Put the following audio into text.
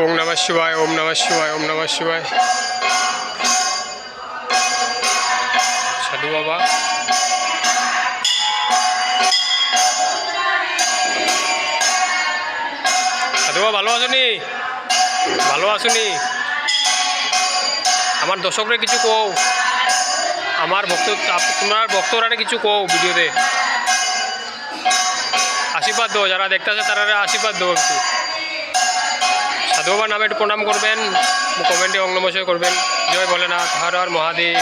ওম নমঃ শিবায় ওম নমঃ শিবায় ওম নমঃ শিবায়। সাধু বাবা। সাধু বাবা ভালো আছনি ভালো আছনি আমার দর্শকরা কিছু কও। আমার ভক্ত তোমার ভক্তরা কিছু কও ভিডিওতে। আশীর্বাদ দেবো যারা দেখতেছে তারা আশীর্বাদ দেবো একটু। সাধু বাবার নামে একটু প্রণাম করবেন কমেন্টে অগ্নমশয় করবেন। জয় ভোলেনাথ হর হর মহাদেব।